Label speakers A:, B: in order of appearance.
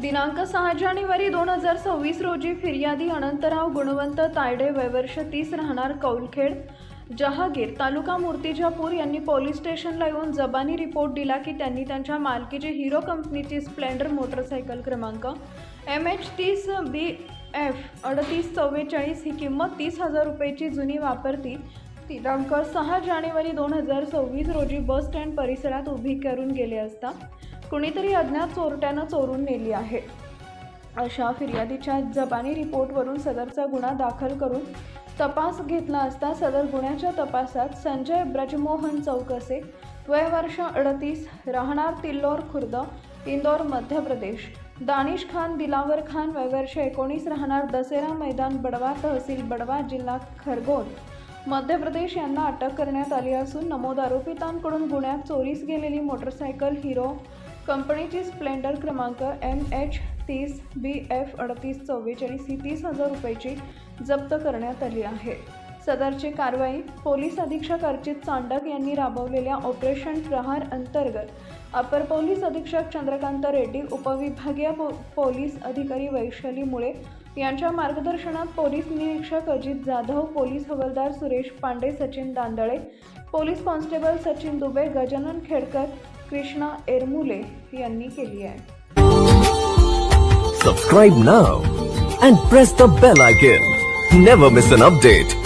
A: दिनांक सहा जानेवारी दोन हजार सव्वीस रोजी फिर्यादी अनंतराव गुणवंत तायडे वयवर्ष तीस राहणार कौलखेड जहागीर तालुका मूर्तिजापूर यांनी पोलीस स्टेशनला येऊन जबानी रिपोर्ट दिला की त्यांनी त्यांच्या मालकीची हिरो कंपनीची स्प्लेंडर मोटरसायकल क्रमांक एम एच तीस बी एफ अडतीस चव्वेचाळीस ही किंमत तीस हजार रुपयेची जुनी वापरती. दिनांक सहा जानेवारी दोन हजार सव्वीस रोजी बस स्टँड परिसरात उभी करून गेले असता कुणीतरी अज्ञात चोरट्यानं चोरून नेली आहे. अशा फिर्यादीच्या जबानी रिपोर्टवरून सदरचा गुन्हा दाखल करून तपास घेतला असता सदर गुन्ह्याच्या तपासात संजय ब्रजमोहन चौकसे वय वर्ष अडतीस राहणार तिल्लोर खुर्द इंदोर मध्य प्रदेश दानिश खान दिलावर खान वयवर्ष एकोणीस राहणार दसेरा मैदान बडवा तहसील बडवा जिल्हा खरगोन मध्य प्रदेश यांना अटक करण्यात आली असून नमोद आरोपितांकडून गुन्ह्यात चोरीस गेलेली मोटरसायकल हिरो कंपनीची स्प्लेंडर क्रमांक एम एच तीस बी एफ अडतीस चव्वेचाळीस ही तीस हजार रुपयाची जप्त करण्यात आली आहे. सदरची कारवाई पोलीस अधीक्षक अर्चित चांडक यांनी राबवलेल्या ऑपरेशन प्रहार अंतर्गत अपर पोलीस अधीक्षक चंद्रकांत रेड्डी उपविभागीय पो पोलीस अधिकारी वैशाली मुळे यांच्या मार्गदर्शनात पोलीस निरीक्षक अजित जाधव पोलीस हवालदार सुरेश पांडे सचिन दांदळे पोलीस कॉन्स्टेबल सचिन दुबे गजानन खेडकर कृष्णा एरमुले यांनी केली आहे
B: Subscribe now and press the bell icon. Never miss an update.